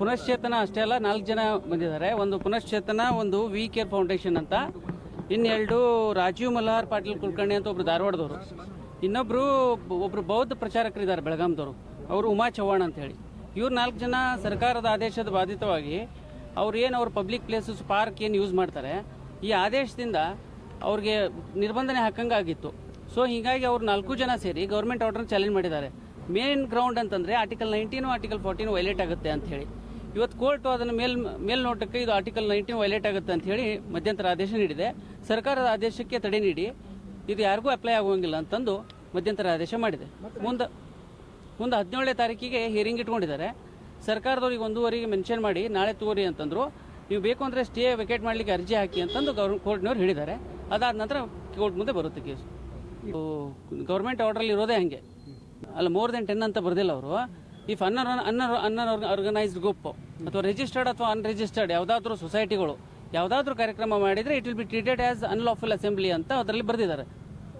ಪುನಶ್ಚೇತನ ಅಷ್ಟೇ ಅಲ್ಲ, ನಾಲ್ಕು ಜನ ಬಂದಿದ್ದಾರೆ. ಒಂದು ಪುನಶ್ಚೇತನ, ಒಂದು ವಿ ಕೇರ್ ಫೌಂಡೇಶನ್ ಅಂತ. ಇನ್ನೆರಡು ರಾಜೀವ್ ಮಲ್ಹಾರ್ ಪಾಟೀಲ್ ಕುಲಕರ್ಣಿ ಅಂತ ಒಬ್ರು ಧಾರವಾಡದವರು. ಇನ್ನೊಬ್ರು ಒಬ್ರು ಬೌದ್ಧ ಪ್ರಚಾರಕರಿದ್ದಾರೆ ಬೆಳಗಾಂದವರು ಅವರು ಉಮಾ ಚವ್ಹಾಣ್ ಅಂತ ಹೇಳಿ. ಇವ್ರು ನಾಲ್ಕು ಜನ ಸರ್ಕಾರದ ಆದೇಶದ ಬಾಧಿತವಾಗಿ ಅವ್ರು ಏನು ಅವ್ರ ಪಬ್ಲಿಕ್ ಪ್ಲೇಸಸ್ ಪಾರ್ಕ್ ಏನು ಯೂಸ್ ಮಾಡ್ತಾರೆ, ಈ ಆದೇಶದಿಂದ ಅವ್ರಿಗೆ ನಿರ್ಬಂಧನೆ ಹಾಕಂಗಾಗಿತ್ತು. ಸೊ ಹೀಗಾಗಿ ಅವ್ರು ನಾಲ್ಕು ಜನ ಸೇರಿ ಗೌರ್ಮೆಂಟ್ ಆರ್ಡರ್ ಚಾಲೆಂಜ್ ಮಾಡಿದ್ದಾರೆ. ಮೇನ್ ಗ್ರೌಂಡ್ ಅಂತಂದ್ರೆ article nineteen article fourteen violate ಆಗುತ್ತೆ ಅಂತ ಹೇಳಿ. ಇವತ್ತು ಕೋರ್ಟ್ ಅದನ್ನು ಮೇಲ್, ಮೇಲ್ನೋಟಕ್ಕೆ ಇದು ಆರ್ಟಿಕಲ್ ನೈನ್ಟೀನ್ ವೈಲೇಟ್ ಆಗುತ್ತೆ ಅಂತ ಹೇಳಿ ಮಧ್ಯಂತರ ಆದೇಶ ನೀಡಿದೆ. ಸರ್ಕಾರದ ಆದೇಶಕ್ಕೆ ತಡೆ ನೀಡಿ. ಇದು ಯಾರಿಗೂ ಅಪ್ಲೈ ಆಗುವಂಗಿಲ್ಲ ಅಂತಂದು ಮಧ್ಯಂತರ ಆದೇಶ ಮಾಡಿದೆ. ಮುಂದೆ ಮುಂದೆ ಹದಿನೇಳನೇ ತಾರೀಕಿಗೆ ಹಿಯರಿಂಗ್ ಇಟ್ಕೊಂಡಿದ್ದಾರೆ. ಸರ್ಕಾರದವ್ರಿಗೆ ಒಂದೂವರೆಗೆ ಮೆನ್ಷನ್ ಮಾಡಿ ನಾಳೆ ತೋರಿ ಅಂತಂದ್ರು. ನೀವು ಬೇಕು ಅಂದರೆ ಸ್ಟೇ ವೆಕೇಟ್ ಮಾಡಲಿಕ್ಕೆ ಅರ್ಜಿ ಹಾಕಿ ಅಂತಂದು ಗೌರ್ ಕೋರ್ಟ್ನವ್ರು ಹೇಳಿದ್ದಾರೆ. ಅದಾದ ನಂತರ ಕೋರ್ಟ್ ಮುಂದೆ ಬರುತ್ತೆ ಕೇಸ್ ಗೌರ್ಮೆಂಟ್ ಆರ್ಡ್ರಲ್ಲಿ ಇರೋದೇ ಹಾಗೆ. ಅಲ್ಲ ಮೋರ್ ದೆನ್ ಟೆನ್ ಅಂತ ಬರ್ದಿಲ್ಲ ಅವರು. ಇಫ್ ಅನ್ನರ್ ಅನ್ನರ್ ಅನ್ನರ್ ಆರ್ಗನೈಸ್ಡ್ ಗ್ರೂಪ್ ಅಥವಾ ರಿಜಿಸ್ಟರ್ಡ್ ಅಥವಾ ಅನ್ರಿಜಿಸ್ಟರ್ಡ್ ಯಾವುದಾದ್ರೂ ಸೊಸೈಟಿಗಳು ಯಾವುದಾದ್ರೂ ಕಾರ್ಯಕ್ರಮ ಮಾಡಿದರೆ it will be treated as unlawful assembly ಅಂತ ಅದರಲ್ಲಿ ಬರೆದಿದ್ದಾರೆ.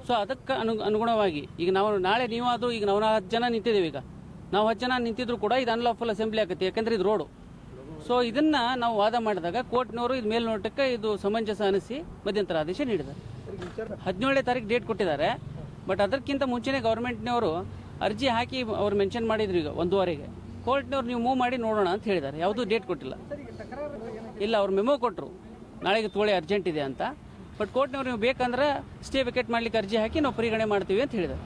ಸೊ ಅದಕ್ಕೆ ಅನು, ಅನುಗುಣವಾಗಿ, ಈಗ ನಾವು ನಾಳೆ ನೀವಾದರೂ, ಈಗ ನಾವು ಹತ್ತು ಜನ ನಿಂತಿದ್ದೀವಿ ಈಗ. ನಾವು ಹತ್ತು ಜನ ನಿಂತಿದ್ರು ಕೂಡ ಇದು ಅನ್ಲಾಫುಲ್ ಅಸೆಂಬ್ಲಿ ಆಗುತ್ತೆ, ಯಾಕಂದರೆ ಇದು ರೋಡು ಸೊ ಇದನ್ನು ನಾವು ವಾದ ಮಾಡಿದಾಗ ಕೋರ್ಟ್ನವರು ಇದು ಮೇಲ್ನೋಟಕ್ಕೆ ಇದು ಸಮಂಜಸ ಅನಿಸಿ ಮಧ್ಯಂತರ ಆದೇಶ ನೀಡಿದ್ದಾರೆ. ಹದಿನೇಳನೇ ತಾರೀಕು ಡೇಟ್ ಕೊಟ್ಟಿದ್ದಾರೆ. ಬಟ್ ಅದಕ್ಕಿಂತ ಮುಂಚೆನೇ ಗೌರ್ಮೆಂಟ್ನವರು ಅರ್ಜಿ ಹಾಕಿ ಅವ್ರು ಮೆನ್ಷನ್ ಮಾಡಿದ್ರು ಈಗ, ಒಂದೂವರೆಗೆ. ಕೋರ್ಟ್ನವ್ರು ನೀವು ಮೂವ್ ಮಾಡಿ ನೋಡೋಣ ಅಂತ ಹೇಳಿದ್ದಾರೆ. ಯಾವುದೂ ಡೇಟ್ ಕೊಟ್ಟಿಲ್ಲ. ಇಲ್ಲ, ಅವ್ರು ಮೆಮೋ ಕೊಟ್ಟರು ನಾಳೆಗೆ ತೋಳೆ ಅರ್ಜೆಂಟ್ ಇದೆ ಅಂತ. ಬಟ್ ಕೋರ್ಟ್ನವ್ರು ನೀವು ಬೇಕಂದ್ರೆ ಸ್ಟೇ ವಿಕೆಟ್ ಮಾಡ್ಲಿಕ್ಕೆ ಅರ್ಜಿ ಹಾಕಿ ನಾವು ಪರಿಗಣನೆ ಮಾಡ್ತೀವಿ ಅಂತ ಹೇಳಿದ್ದಾರೆ.